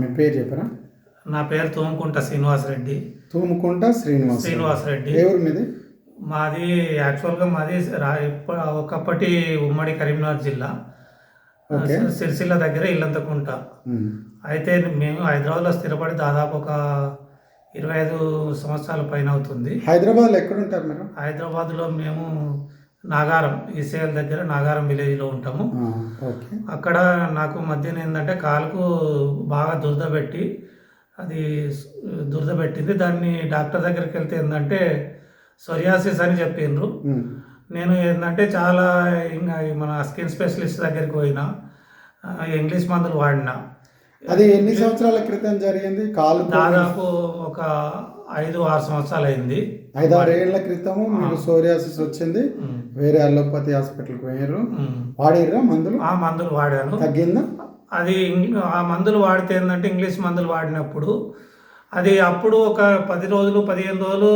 మీ పేరు చెప్పరా? నా పేరు తోముకుంట శ్రీనివాసరెడ్డి తూముకుంట శ్రీనివాస్ శ్రీనివాసరెడ్డి ఏ ఊరు మీది? మాది యాక్చువల్గా మాది ఒకప్పటి ఉమ్మడి కరీంనగర్ జిల్లా. సిరిసిల్ల దగ్గర ఇల్లంతకుంట. అయితే మేము హైదరాబాద్లో స్థిరపడి దాదాపు ఒక ఇరవై ఐదు సంవత్సరాల పైన అవుతుంది. హైదరాబాద్లో ఎక్కడుంటారు మీరు హైదరాబాద్లో మేము నాగారం ఈసేల్ దగ్గర నాగారం విలేజ్లో ఉంటాము. అక్కడ నాకు మధ్యన ఏంటంటే కాలుకు బాగా దురద పెట్టి అది దురద పెట్టింది. దాన్ని డాక్టర్ దగ్గరికి వెళ్తే ఏంటంటే సొరియాసిస్ అని చెప్పిండ్రు. నేను ఏంటంటే చాలా ఇంకా మన స్కిన్ స్పెషలిస్ట్ దగ్గరికి పోయినా ఇంగ్లీష్ మందులు వాడినా. అది ఎన్ని సంవత్సరాల క్రితం జరిగింది? కాలు దాదాపు ఒక ఐదు ఆరు సంవత్సరాలు అయింది ఐదారు ఏళ్ళ క్రితము మీకు సోరియాసిస్ వచ్చింది. వేరే అలోపతి హాస్పిటల్కి పోయారు. ఉమ్. వాడిర్రా మందులు? ఆ మందులు వాడాను. తగ్గిందా? అది ఆ మందులు వాడితే ఏంటంటే ఇంగ్లీష్ మందులు వాడినప్పుడు అది అప్పుడు ఒక పది రోజులు పదిహేను రోజులు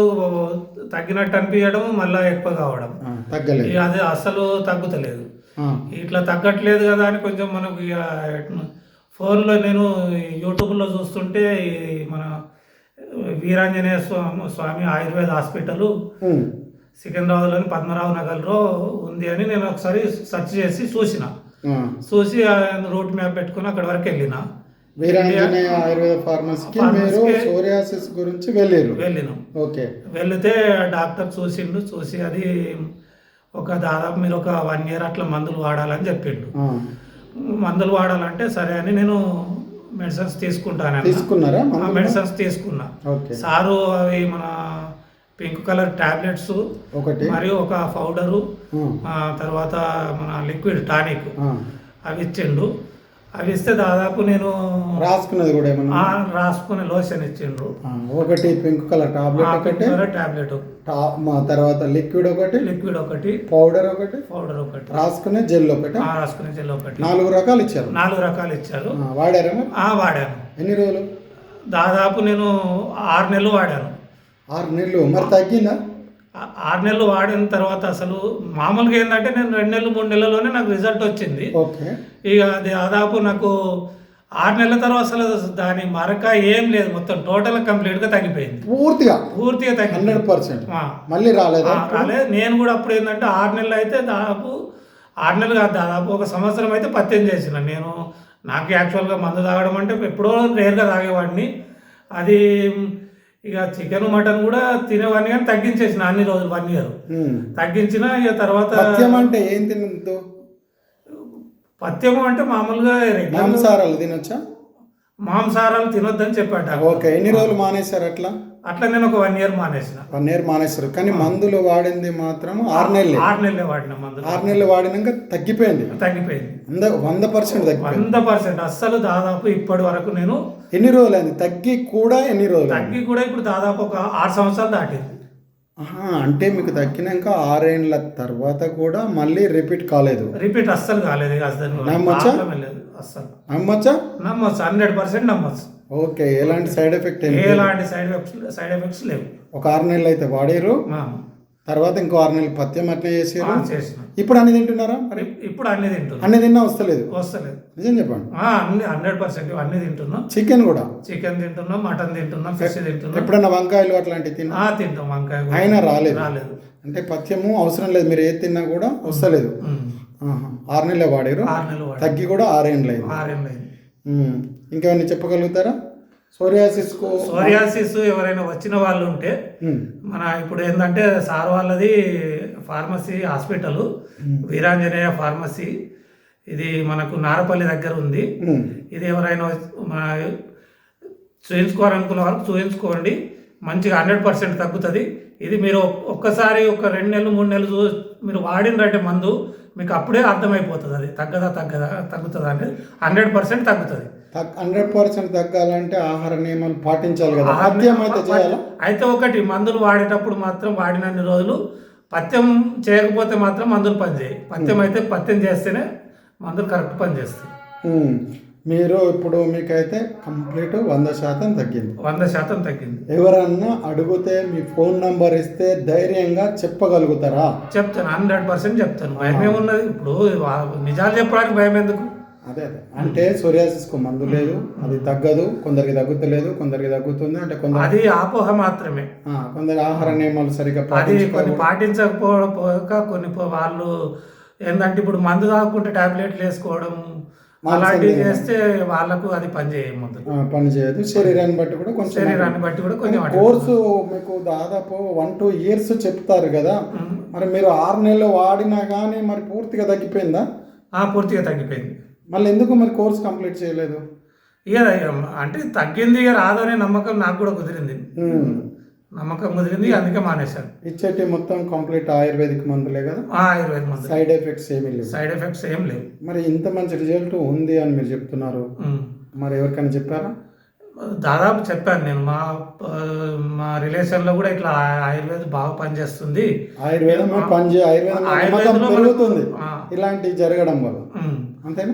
తగ్గినట్టు అనిపించడం మళ్ళీ ఎక్కువ కావడం. తగ్గలేదు. అది అసలు తగ్గుతలేదు. ఇట్లా తగ్గట్లేదు కదా అని కొంచెం మనకు ఇక ఫోన్లో నేను యూట్యూబ్లో చూస్తుంటే మన వీరాంజనేయ స్వామి స్వామి ఆయుర్వేద హాస్పిటల్. సికింద్రాబాద్లోని పద్మరావు నగర్లో ఉంది అని నేను ఒకసారి సెర్చ్ చేసి చూసిన. చూసి రూట్ మ్యాప్ పెట్టుకుని అక్కడ వరకు వెళ్ళిన వీరాంజనేయ ఆయుర్వేద ఫార్మసీకి మీరు ఫార్మసీకి- సోరియాసిస్ గురించి వెళ్ళారు వెళ్ళినాం ఓకే వెళితే డాక్టర్ చూసిండు చూసి అది ఒక దాదాపు మీరు ఒక వన్ ఇయర్ అట్లా మందులు వాడాలని చెప్పిండు. మందులు వాడాలంటే సరే అని నేను మెడిసిన్స్ తీసుకుంటాను తీసుకున్నారా? మెడిసిన్స్ తీసుకున్నా. సారు అవి మన పింక్ కలర్ టాబ్లెట్స్ ఒకటి. మరియు ఒక పౌడరు తర్వాత మన లిక్విడ్ టానిక్. అవి ఇచ్చిండు. అవి ఇస్తే దాదాపు నేను రాసుకున్నది కూడా ఏమన్నా? రాసుకునే లోషన్ ఇచ్చిండ్రు. ఒకటి పింక్ కలర్ టాబ్లెట్ ఒకటి టాబ్లెట్ మా తర్వాత లిక్విడ్ ఒకటి లిక్విడ్ ఒకటి పౌడర్ ఒకటి పౌడర్ ఒకటి. రాసుకునే జెల్ ఒకటి. ఆ రాసుకునే జెల్ ఒకటి. నాలుగు రకాలు ఇచ్చారు. నాలుగు రకాలు ఇచ్చారు. వాడారా వాడాను. ఎన్ని రోజులు? దాదాపు నేను ఆరు నెలలు వాడాను. ఆరు నెలలు. మరి తగ్గిందా? ఆరు నెలలు వాడిన తర్వాత అసలు మామూలుగా ఏంటంటే నేను రెండు నెలలు మూడు నెలల్లోనే నాకు రిజల్ట్ వచ్చింది. ఓకే. ఇక అది దాదాపు నాకు ఆరు నెలల తర్వాత అసలు దాని మరక ఏం లేదు. మొత్తం టోటల్ కంప్లీట్గా తగ్గిపోయింది. పూర్తిగా? పూర్తిగా తగ్గింది. మళ్ళీ రాలేదా రాలేదు. నేను కూడా అప్పుడు ఏంటంటే ఆరు నెలలు అయితే దాదాపు ఆరు నెలలు కాదు దాదాపు ఒక సంవత్సరం అయితే పత్యం చేసిన. నేను నాకు యాక్చువల్గా మందు తాగడం అంటే ఎప్పుడో రేర్గా తాగేవాడిని. అది ఇక చికెన్ మటన్ కూడా తినేవాడిని కానీ తగ్గించేసిన అన్ని రోజులు వన్ ఇయర్. తగ్గించిన ఇక తర్వాత పథ్యం అంటే ఏం తినద్దు? పత్యము అంటే మామూలుగా మాంసాహారాలు తినొచ్చా? మాంసాహారాలు తినొద్దని చెప్పాడు డాక్టర్. ఓకే ఎన్ని రోజులు మానేశారు అట్లా? అట్లా నేను ఒక వన్ ఇయర్ మానేసిన. వన్ ఇయర్ మానేశారు కానీ మందులు వాడింది మాత్రం ఆరు నెలలే. ఆరు నెలలే వాడిన మందులు. ఆరు నెలలు వాడినాక తగ్గిపోయింది. తగ్గిపోయింది. వంద పర్సెంట్ వంద పర్సెంట్. అస్సలు దాదాపు ఇప్పటి వరకు నేను ఎన్ని రోజులు అయింది తగ్గి కూడా ఎన్ని రోజులు? తగ్గి కూడా ఇప్పుడు దాదాపు ఒక ఆరు సంవత్సరాలు దాటింది. అంటే మీకు తగ్గినాక ఆరేండ్ల తర్వాత కూడా మళ్ళీ రిపీట్ కాలేదు. రిపీట్ అస్సలు కాలేదు అసలు నమ్మొచ్చా? అస్సలు. నమ్మచ్చా? నమ్మొచ్చు హండ్రెడ్ పర్సెంట్ నమ్మొచ్చు. ఓకే ఎలాంటి సైడ్ ఎఫెక్ట్. ఎలాంటి సైడ్ ఎఫెక్ట్స్ సైడ్ ఎఫెక్ట్స్ లేవు. ఒక ఆరు నెలలు అయితే వాడారు తర్వాత ఇంకో ఆరు నెలలు పత్యం అట్నే ఆ, చేసారు ఇప్పుడు అన్ని తింటున్నారా మరి? ఇప్- ఇప్పుడు అన్ని తింటున్నా. అన్ని తిన్నా వస్తలేదు? వస్తలేదు. నిజం చెప్పండి. అన్ని హండ్రెడ్ పర్సెంట్ అన్ని తింటున్నాం. చికెన్ కూడా? చికెన్ తింటున్నాం మటన్ తింటున్నాం ఫిష్ తింటున్నాం. ఎప్పుడన్నా వంకాయలు అట్లాంటివి తిన్నా? తింటాం వంకాయ. అయినా రాలేదు. రాలేదు. అంటే పథ్యము అవసరం లేదు. మీరు ఏది తిన్నా కూడా వస్తలేదు. ఆరు నెలలు వాడారు. తగ్గి కూడా ఆరేండ్లు అయింది ఉమ్. ఇంకేమైనా చెప్పగలుగుతారా? సోరియాసిస్కు సోరియాసిస్ ఎవరైనా వచ్చిన వాళ్ళు ఉంటే. మన ఇప్పుడు ఏంటంటే సార్ వాళ్ళది ఫార్మసీ హాస్పిటల్ వీరాంజనేయ ఫార్మసీ. ఇది మనకు నారపల్లి దగ్గర ఉంది. ఇది ఎవరైనా మన చూయించుకోవాలనుకున్న వాళ్ళకి చూయించుకోండి. మంచిగా హండ్రెడ్ పర్సెంట్ తగ్గుతుంది. ఇది మీరు ఒక్- ఒక్కసారి ఒక రెండు నెలలు మూడు నెలలు మీరు వాడినరంటే మందు మీకు అప్పుడే అర్థమైపోతుంది అది. తగ్గదా తగ్గదా తగ్గుతుందా అనేది హండ్రెడ్ పర్సెంట్ తగ్గుతుంది. హండ్రెడ్ పర్సెంట్ తగ్గాలంటే ఆహార నియమాలు పాటించాలి కదా. అయితే ఒకటి మందులు వాడేటప్పుడు మాత్రం వాడినన్ని రోజులు పథ్యం చేయకపోతే మాత్రం మందులు పనిచేయి పథ్యం అయితే పథ్యం చేస్తేనే మందులు కరెక్ట్ పని చేస్తాయి ఉమ్. మీరు ఇప్పుడు మీకైతే కంప్లీట్ వంద శాతం తగ్గింది. వంద శాతం తగ్గింది. ఎవరన్నా అడిగితే మీ ఫోన్ నంబర్ ఇస్తే ధైర్యంగా చెప్పగలుగుతారా? చెప్తాను హండ్రెడ్ పర్సెంట్ చెప్తాను. భయం ఏమున్నది? ఇప్పుడు నిజాలు చెప్పడానికి భయం ఎందుకు? అదే అదే. అంటే సోరియాసిస్కు మందు లేదు అది తగ్గదు కొందరికి తగ్గుతలేదు కొందరికి తగ్గుతుంది అంటే కొందరు అది ఆపోహ మాత్రమే. కొందరు ఆహార నియమాలు సరిగ్గా అది కొన్ని పాటించకపోక కొన్ని వాళ్ళు ఏంటంటే ఇప్పుడు మందు తాగకుంటే టాబ్లెట్లు వేసుకోవడం అలాంటివి చేస్తే వాళ్ళకు అది ఆ, పని చేయదు. శరీరాన్ని బట్టి కూడా కొంచెం శరీరాన్ని బట్టి కూడా కొంచెం కోర్సు మీకు దాదాపు వన్ టూ ఇయర్స్ చెప్తారు కదా. మరి మీరు ఆరు నెలలు వాడినా కానీ మరి పూర్తిగా తగ్గిపోయిందా? ఆ, పూర్తిగా తగ్గిపోయింది. మళ్ళీ ఎందుకు మరి కోర్స్ కంప్లీట్ చేయలేదు? ఇక అంటే తగ్గింది ఇక రాదనే నమ్మకం నాకు కూడా కుదిరింది. నమ్మకం కుదిరింది అందుకే మానేశాను ఇచ్చేటి మొత్తం కంప్లీట్ ఆయుర్వేదిక్ మందులే కదా? ఆ, ఆయుర్వేద మందు సైడ్ ఎఫెక్ట్స్ ఏమీ లేవు. సైడ్ ఎఫెక్ట్స్ ఏం లేవు. మరి ఇంత మంచి రిజల్ట్ ఉంది అని మీరు చెప్తున్నారు. మరి ఎవరికైనా చెప్పారా? దాదాపు చెప్పాను నేను. మా మా రిలేషన్లో కూడా ఇట్లా ఆయుర్వేదం బాగా పనిచేస్తుంది. ఆయుర్వేదం మీద పని చేయ ఆయుర్వేదం మనకు- పెరుగుతుంది. ఇలాంటివి జరగడం వల్ల. అంతేనా?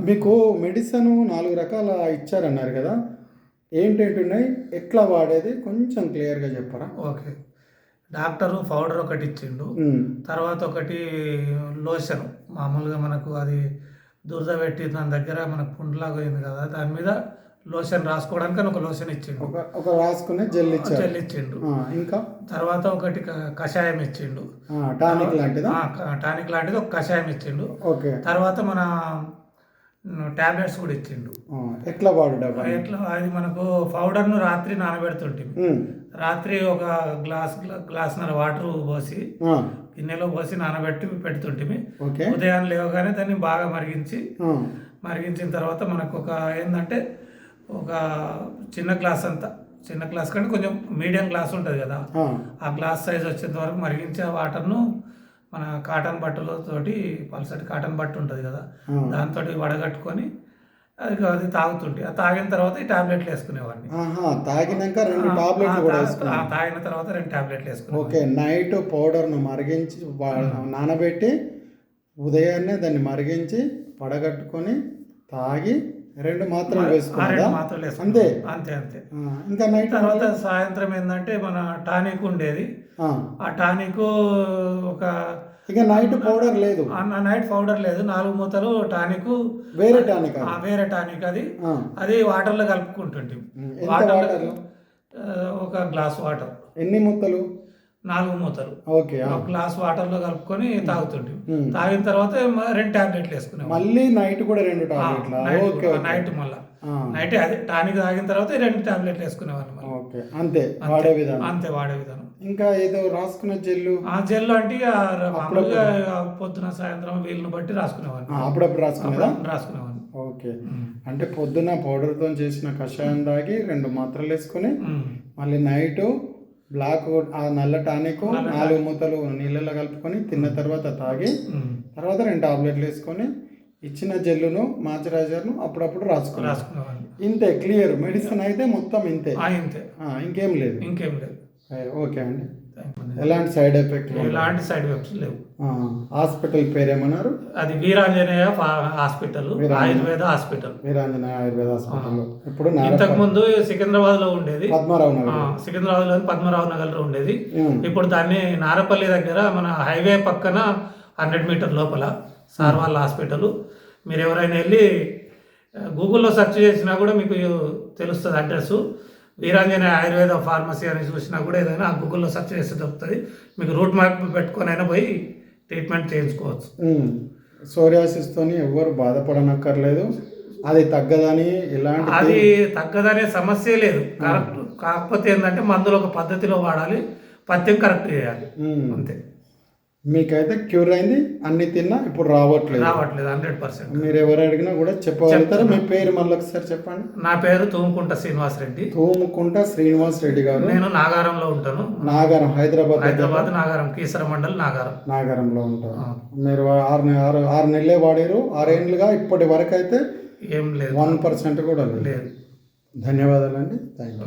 మీకు మెడిసిన్ నాలుగు రకాల ఇచ్చారన్నారు కదా. ఏంటేంటి ఉన్నాయి ఎట్లా వాడేది? కొంచెం క్లియర్గా చెప్పరా? ఓకే. డాక్టరు పౌడర్ ఒకటి ఇచ్చిండు. తర్వాత ఒకటి లోషన్. మామూలుగా మనకు అది దురద పెట్టి దాని దగ్గర మనకు పుండ్లాగా అయింది కదా దాని మీద లోషన్ రాసుకోవడానికి ఒక లోషన్ ఇచ్చిండు. ఒక రాసుకునే జెల్ ఇచ్చారు. జెల్ ఇచ్చిండు. ఇంకా? తర్వాత ఒకటి కషాయం ఇచ్చిండు. టానిక్ లాంటిదా? టానిక్ లాంటిది ఒక కషాయం ఇచ్చిండు. ఓకే. తర్వాత మన టాబ్లెట్స్ కూడా ఇచ్చిండు. ఎట్లా వాడు? ఎట్లా అది మనకు పౌడర్ను రాత్రి నానబెడుతుంటుంది ఉమ్. రాత్రి ఒక గ్లాస్ గ్లాస్నర వాటర్ పోసి గిన్నెలో పోసి నానబెట్టి పెడుతుంటిమి. ఉదయం లేవగానే దాన్ని బాగా మరిగించి మరిగించిన తర్వాత మనకు ఒక ఏంటంటే ఒక చిన్న గ్లాస్ అంతా చిన్న గ్లాస్ కంటే కొంచెం మీడియం గ్లాస్ ఉంటుంది కదా. ఆ, ఆ గ్లాస్ సైజ్ వచ్చేంత వరకు మరిగించి ఆ వాటర్ను మన కాటన్ బట్టలతోటి పల్సటి కాటన్ బట్ట ఉంటుంది కదా. దాంతో వడగట్టుకొని అది అది తాగుతుంటే ఆ తాగిన తర్వాత ఈ టాబ్లెట్లు వేసుకునేవాడిని. తాగినాక రెండు టాబ్లెట్లు తాగిన తర్వాత రెండు టాబ్లెట్లు వేసుకునేవాడిని. ఓకే నైట్ పౌడర్ను మరిగించి నానబెట్టి ఉదయాన్నే దాన్ని మరిగించి పడగట్టుకొని తాగి రెండు మాత్రలు ఆ రెండు మాత్రలు అంతే? అంతే అంతే. ఇంకా నైట్ తర్వాత సాయంత్రం ఏంటంటే మన టానిక్ ఉండేది. ఆ, టానిక్ ఒక ఇక నైట్ పౌడర్ లేదు. నైట్ పౌడర్ లేదు. నాలుగు మూతలు టానిక్. వేరే టానిక్ ఆ, వేరే టానిక్ అది. అది వాటర్లో కలుపుకుంటుంటే? ఆ, ఒక గ్లాస్ వాటర్. ఎన్ని ముద్దలు నాలుగు మూతలు. ఓకే ఆ. ఒక గ్లాస్ వాటర్లో కలుపుకొని తాగుతుంటే ఉమ్. తాగిన తర్వాత రెండు టాబ్లెట్లు వేసుకునేవాళ్ళం. మళ్ళీ నైట్ కూడా రెండు టాబ్లెట్ల? Night okay okay. నైట్ మళ్ళా. నైట్ అదే టానిక్ తాగిన తర్వాత రెండు టాబ్లెట్లు వేసుకునేవాళ్ళం అంతే వాడే విధానం. అంతే వాడే విధానం. ఇంకా ఏదో రాసుకున్న జెల్లు? ఆ జెల్ అంటే మామూలుగా పొద్దున సాయంత్రం వీళ్ళని బట్టి రాసుకునేవాడిని అప్పుడప్పుడు రాసుకునేదా? రాసుకునేవాడిని ఓకే. అంటే పొద్దున పౌడర్తో చేసిన కషాయం తాగి రెండు మాత్రలు వేసుకొని. మళ్ళీ నైట్ బ్లాక్ ఆ నల్ల టానిక్ నాలుగు మూతలు నీళ్ళలో కలుపుకొని తిన్న తర్వాత తాగి. తర్వాత రెండు టాబ్లెట్లు వేసుకొని ఇచ్చిన జెల్లును మాయిశ్చరైజర్ను అప్పుడప్పుడు రాసుకుని రాసుకునేవాడిని ఇంతే క్లియర్. మెడిసిన్ అయితే మొత్తం ఇంతే. ఇంతే. ఇంకేం లేదు. ఇంకేం లేదు. ఓకే అండి. ఎలాంటి సైడ్ ఎఫెక్ట్ ఎలాంటి సైడ్ ఎఫెక్ట్స్ లేవు. హాస్పిటల్ పేరేమన్నారు? అది Veeranjaneya hospital. Ayurveda hospital. Veeranjaneya Ayurveda hospital. ఇప్పుడు ఇంతకు ముందు సికింద్రాబాద్లో ఉండేది. పద్మారావు నగర్ సికింద్రాబాద్లో పద్మరావు నగర్లో ఉండేది. ఇప్పుడు దాన్ని నారపల్లి దగ్గర మన హైవే పక్కన హండ్రెడ్ మీటర్ లోపల సార్ వాళ్ళ హాస్పిటల్. మీరు ఎవరైనా వెళ్ళి గూగుల్లో సెర్చ్ చేసినా కూడా మీకు తెలుస్తుంది అడ్రస్ వీరాంజనేయ ఆయుర్వేద ఫార్మసీ అని చూసినా కూడా ఏదైనా ఆ గూగుల్లో సెర్చ్ చేస్తే దొరుకుతుంది. మీకు రూట్ మ్యాప్ పెట్టుకొని అయినా పోయి ట్రీట్మెంట్ చేయించుకోవచ్చు. తోని ఎవ్వరు బాధపడనక్కర్లేదు. అది తగ్గదని ఎలాంటి అది తగ్గదనే సమస్య లేదు. కరెక్ట్ కాకపోతే ఏంటంటే మందులు ఒక పద్ధతిలో వాడాలి. పథ్యం కరెక్ట్ చేయాలి. అంతే. మీకైతే క్యూర్ అయింది అన్ని తిన్నా ఇప్పుడు రావట్లేదు. రావట్లేదు హండ్రెడ్ పర్సెంట్ మీరు ఎవరు అడిగినా కూడా చెప్పగలుగుతారు. మీ పేరు మళ్ళీ ఒకసారి చెప్పండి. నా పేరు తూముకుంట శ్రీనివాస్ రెడ్డి. తూముకుంట శ్రీనివాస్ రెడ్డి గారు. నేను నాగారంలో ఉంటాను. నాగారం హైదరాబాద్ హైదరాబాద్ నాగారం కీసర మండల్ నాగారం. నాగారంలో ఉంటారు. మీరు ఆరు ఆరు ఆరు నెలలే వాడారు. ఆరేండ్లుగా ఇప్పటి వరకు అయితే ఏం లేదు. వన్ పర్సెంట్ కూడా లేదు. ధన్యవాదాలండి. Thank you